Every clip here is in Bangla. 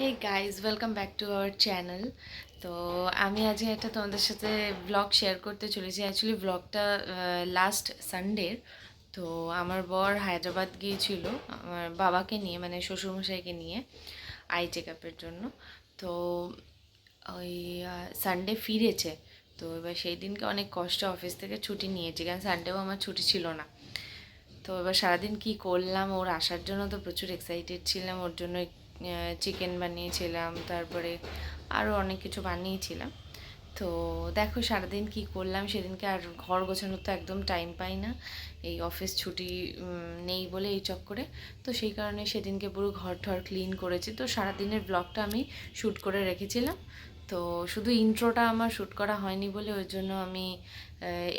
Hey guys welcome back to our channel তো আমি আজকে একটা তোমাদের সাথে ব্লগ শেয়ার করতে চলেছি। অ্যাকচুয়ালি ব্লগটা লাস্ট সানডের তো আমার বর হায়দ্রাবাদ গিয়েছিল, আমার বাবাকে নিয়ে মানে শ্বশুরমশাইকে নিয়ে আই চেক আপের জন্য। তো ওই সানডে ফিরেছে। তো এবার সেই দিনকে অনেক কষ্ট অফিস থেকে ছুটি নিয়েছি, কারণ সানডেও আমার ছুটি ছিল না। তো এবার সারাদিন কি করলাম, ওর আসার জন্য তো প্রচুর এক্সাইটেড ছিলাম, ওর জন্য চিকেন বানিয়েছিলাম, তারপরে আরও অনেক কিছু বানিয়েছিলাম। তো দেখো সারাদিন কি করলাম, সেদিনকে আর ঘর গোছানোর তো একদম টাইম পাই না। এই অফিস ছুটি নেই বলে এই চক্করে। তো সেই কারণে সেদিনকে পুরো ঘর ঠর ক্লিন করেছি। তো সারাদিনের ব্লগটা আমি শ্যুট করে রেখেছিলাম। তো শুধু ইন্ট্রোটা আমার শ্যুট করা হয়নি বলে ওই জন্য আমি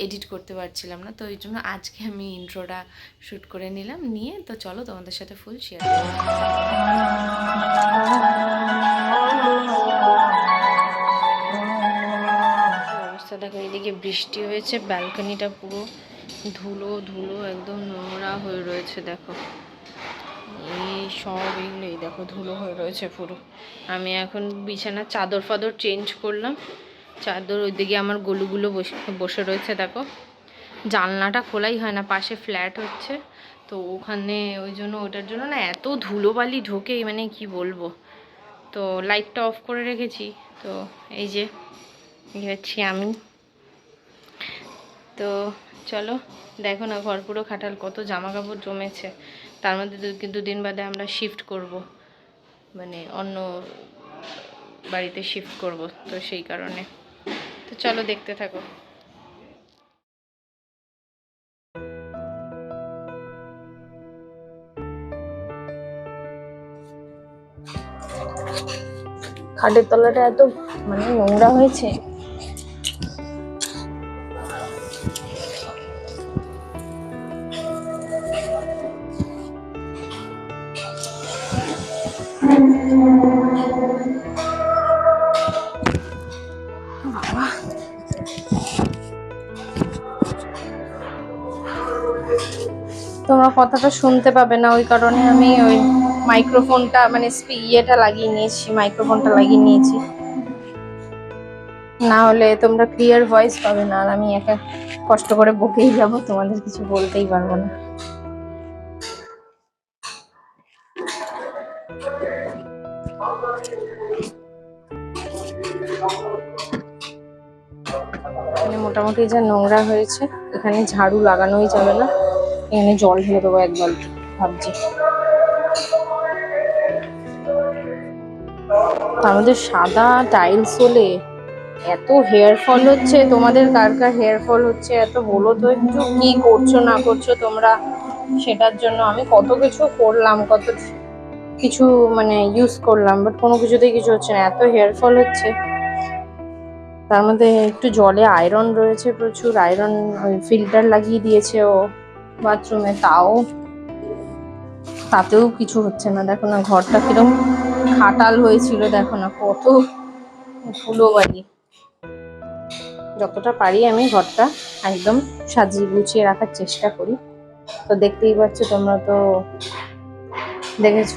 এডিট করতে পারছিলাম না। তো ওই জন্য আজকে আমি ইন্ট্রোটা শ্যুট করে নিলাম, নিয়ে তো চলো তোমাদের সাথে ফুল শেয়ার অবস্থা দেখো, এদিকে বৃষ্টি হয়েছে, ব্যালকনিটা পুরো ধুলো ধুলো, একদম নোংরা হয়ে রয়েছে, দেখো। এই সব এগুলো এই দেখো ধুলো হয়ে রয়েছে পুরো। আমি এখন বিছানার চাদর ফাদর চেঞ্জ করলাম। চাদর ওইদিকে আমার গলুগুলো বসে বসে রয়েছে দেখো। জানলাটা খোলাই হয় না, পাশে ফ্ল্যাট হচ্ছে। তো ওখানে ওই জন্য ওটার জন্য না এত ধুলোবালি ঢোকে মানে কি বলব? তো লাইটটা অফ করে রেখেছি। তো এই যে হচ্ছি আমি। তো চলো, দেখো না ঘর পুরো খাটাল কত জামা কাপড় জমেছে। তার মধ্যে দুদিন বাদে আমরা শিফট করব। মানে অন্য বাড়িতে শিফট করব তো সেই কারণে। তো চলো দেখতে থাকো। খাটের তলাটা এত মানে নোংরা হয়েছে। তোমরা কথাটা শুনতে পাবে না, ওই কারণে আমি ওই মাইক্রোফোনটা মানে ইয়েটা লাগিয়ে নিয়েছি মাইক্রোফোনটা লাগিয়ে নিয়েছি। না হলে তোমরা ক্লিয়ার ভয়েস পাবে না, আর আমি একা কষ্ট করে বকেই যাব, তোমাদের কিছু বলতেই পারব না। মোটামুটি যা নোংরা হয়েছে, এখানে ঝাড়ু লাগানোই যাবে না। এখানে জল ঢেলে দেবো এক বালতি, ভাবছি। আমাদের সাদা টাইলস হলে এত হেয়ার ফল হচ্ছে, তোমাদের কার কার হেয়ার ফল হচ্ছে, এত বলো তো একটু, কি করছ, না করছ তোমরা? সেটার জন্য আমি কত কিছু করলাম, কত কিছু মানে ইউজ করলাম বাট কোনো কিছুতেই কিছু হচ্ছে না। এত হেয়ার ফল হচ্ছে। তার মধ্যে একটু জলে আয়রন রয়েছে প্রচুর আয়রন ওই ফিল্টার লাগিয়ে দিয়েছে ও বাথরুমে তাও তাতেও কিছু হচ্ছে না। দেখো না, ঘরটা কিরম খাটাল হয়েছিল, দেখো না কত ধুলোবালি যতটা পারি আমি ঘরটা একদম সাজিয়ে গুছিয়ে রাখার চেষ্টা করি। তো দেখতেই পাচ্ছ তোমরা তো দেখেছ।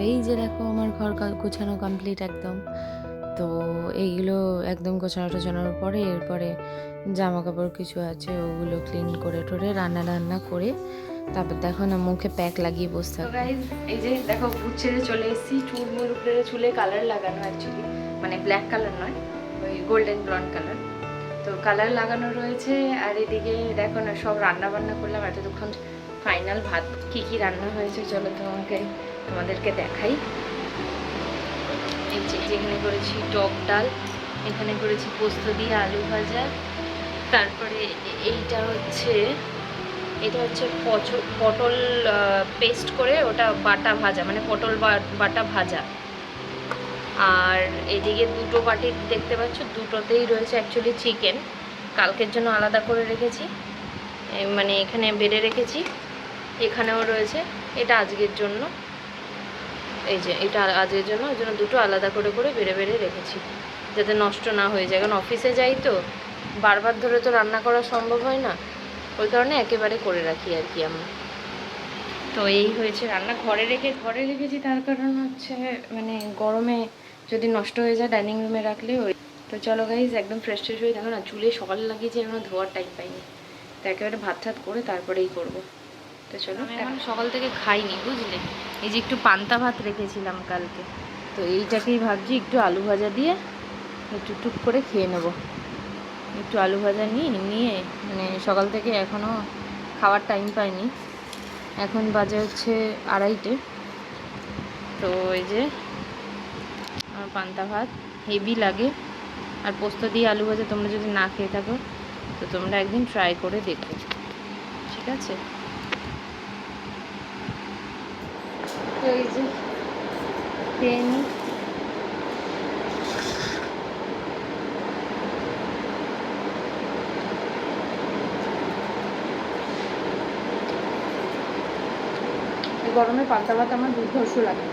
এই যে দেখো আমার ঘর গোছানো কমপ্লিট একদম। তো এইগুলো একদম গোছানো টোছানোর পরে এরপরে জামা কাপড় কিছু আছে ওগুলো ক্লিন করে টোরে রান্না রান্না করে তারপর দেখো না মুখে প্যাক লাগিয়ে বসে থাকব। এই যে দেখো ছেড়ে চলে এসেছি চুল মুল উপরে চুলে কালার লাগানো অ্যাকচুয়ালি মানে ব্ল্যাক কালার নয় ওই গোল্ডেন ব্রাউন কালার তো কালার লাগানো রয়েছে আর এদিকে দেখো না সব রান্না বান্না করলাম এতক্ষণ ফাইনাল ভাত কি কি রান্না হয়েছে চলো তোমাকে, তোমাদেরকে দেখাই। যেখানে করেছি টক ডাল, এখানে করেছি পোস্ত দিয়ে আলু ভাজা, তারপরে এইটা হচ্ছে, এটা হচ্ছে পটল পেস্ট করে ওটা বাটা ভাজা মানে পটল বাটা ভাজা। আর এদিকে দুটো বাটি দেখতে পাচ্ছ, দুটোতেই রয়েছে অ্যাকচুয়ালি চিকেন কালকের জন্য আলাদা করে রেখেছি। মানে এখানে বেড়ে রেখেছি। এখানেও রয়েছে। এটা আজকের জন্য। এই যে, এটা আজকের জন্য, ওই জন্য দুটো আলাদা করে করে বেড়ে বেড়ে রেখেছি। যাতে নষ্ট না হয়ে যায়। কারণ অফিসে যাই তো, বারবার ধরে তো রান্না করা সম্ভব হয় না। ওই কারণে একেবারে করে রাখি আর কি আমরা। তো এই হয়েছে রান্না। ঘরে রেখে, ঘরে রেখেছি, তার কারণ হচ্ছে মানে গরমে যদি নষ্ট হয়ে যায়, ডাইনিং রুমে রাখলে ওই তো চলো গাইজ একদম ফ্রেশ ট্রেশ হয়ে দেখো না, চুলে সকালে লাগিয়েছি, এখনও ধোয়ার টাইম পাইনি। তো একেবারে ভাত ঠাত করে তারপরেই করব। তো চলো। এখন সকাল থেকে খাইনি, বুঝলে? এই যে একটু পান্তা ভাত রেখেছিলাম কালকে। তো এইটাকেই ভাবছি একটু আলু ভাজা দিয়ে একটু টুক করে খেয়ে নেব। একটু আলু ভাজা নিয়ে নিয়ে মানে সকাল থেকে এখনও খাওয়ার টাইম পাইনি। এখন বাজে হচ্ছে আড়াইটে। তো এই যে আমার পান্তা ভাত হেভি লাগে। আর পোস্ত দিয়ে আলু ভাজা তোমরা যদি না খেয়ে থাকো, তো তোমরা একদিন ট্রাই করে দেখো। ঠিক আছে? তো এই যে খেয়ে গরমে পান্তা ভাত আমার দুর্ধর্ষ লাগে।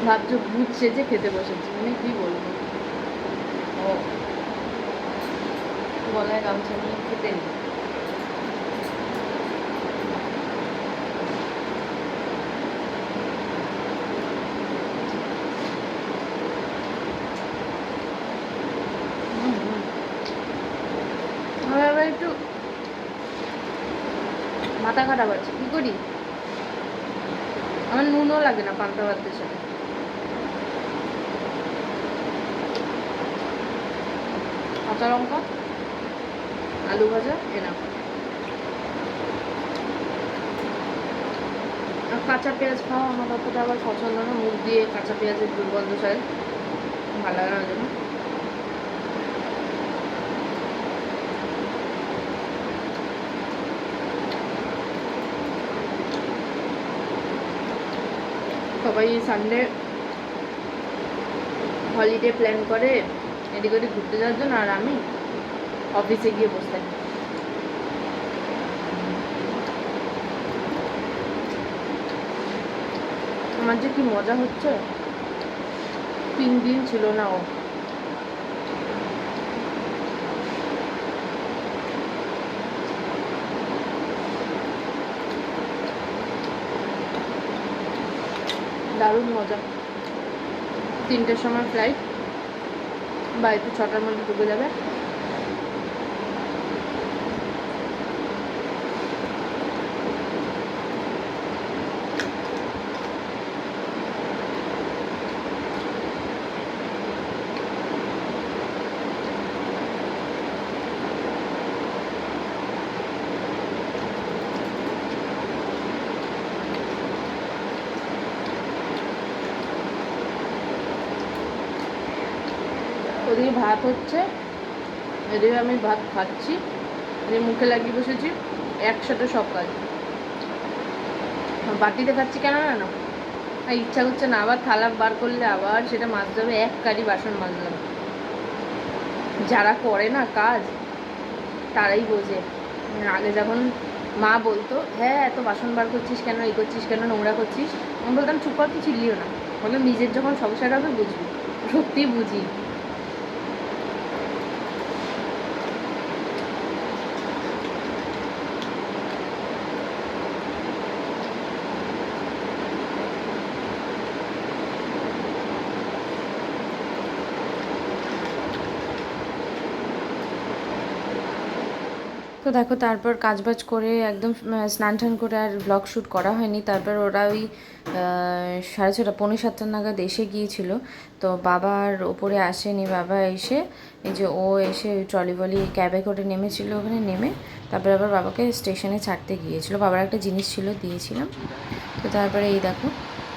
ভাবছ ভূত সেজে খেতে বসেছি মানে কি বলব? ও। গলায় গামছা নিয়ে খেতে নেই হুম, হুম। আমার আবার একটু মাথা খারাপ আছে, কি করি? আমার নুনও লাগে না পান্তা ভাতের সাথে। কাঁচা লঙ্কা, আলু ভাজা এনা আর কাঁচা পেঁয়াজ খাওয়া আমার অতটা আবার পছন্দ না, মুখ দিয়ে কাঁচা পেঁয়াজের দুর্গন্ধ চাই ভালো লাগে না সবাই সানডে হলিডে প্ল্যান করে এদিক ওদিক ঘুরতে যাওয়ার জন্য আর আমি অফিসে গিয়ে বসতে আমার যে কি মজা হচ্ছে? তিন দিন ছিল না ও। মজা। তিনটের সময় ফ্লাইট বাড়িতে ছটার মধ্যে ঢুকে যাবে। ওদিকে ভাত হচ্ছে। এদিকে আমি ভাত খাচ্ছি। এদিকে মুখে লাগিয়ে বসেছি। একসাথে সব কাজ। বাটিতে খাচ্ছি কেন না আর ইচ্ছা করছে না, আবার থালা বার করলে আবার সেটা মাজতে হবে, এক কারি বাসন মাজলাম। যারা করে না কাজ, তারাই বোঝে। আগে যখন মা বলতো হ্যাঁ এত বাসন বার করছিস কেন, এই করছিস কেন, নোংরা করছিস? আমি বলতাম, চুপ কর চিল্লিও না। বললাম, নিজের যখন সংসার হবে, বুঝবি। সত্যিই বুঝি। তো দেখো তারপর কাজবাজ করে একদম স্নান টান করে আর ব্লগ শ্যুট করা হয়নি। তারপর ওরা ওই সাড়ে ছটা পৌনে সাতটা নাগাদ এসে গিয়েছিল। তো বাবার ওপরে আসেনি বাবা এসে এই যে ও এসে ট্রলি বলি ক্যাবে করে নেমেছিল ওখানে নেমে। তারপর আবার বাবাকে স্টেশনে ছাড়তে গিয়েছিল। বাবার একটা জিনিস ছিল দিয়েছিলাম। তো তারপরে এই দেখো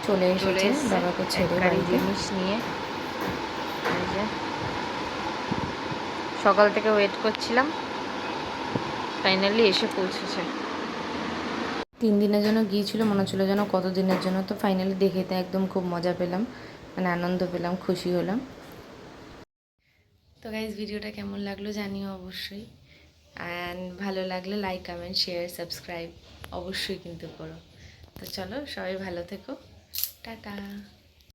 চলে এসেছে বাবাকে ছেড়ে জিনিস নিয়ে। সকাল থেকে ওয়েট করছিলাম। ফাইনালি এসে পৌঁছেছে। তিন দিনের জন্য গিয়েছিল, মনে হচ্ছিল যেন কত দিনের জন্য। তো ফাইনালি দেখে একদম খুব মজা পেলাম মানে আনন্দ পেলাম, খুশি হলাম। তো গাইজ ভিডিওটা কেমন লাগল জানিও অবশ্যই। অ্যান্ড ভালো লাগলে লাইক কমেন্ট শেয়ার সাবস্ক্রাইব অবশ্যই কিন্তু করো। তো চলো সবাই ভালো থেকো। টাটা।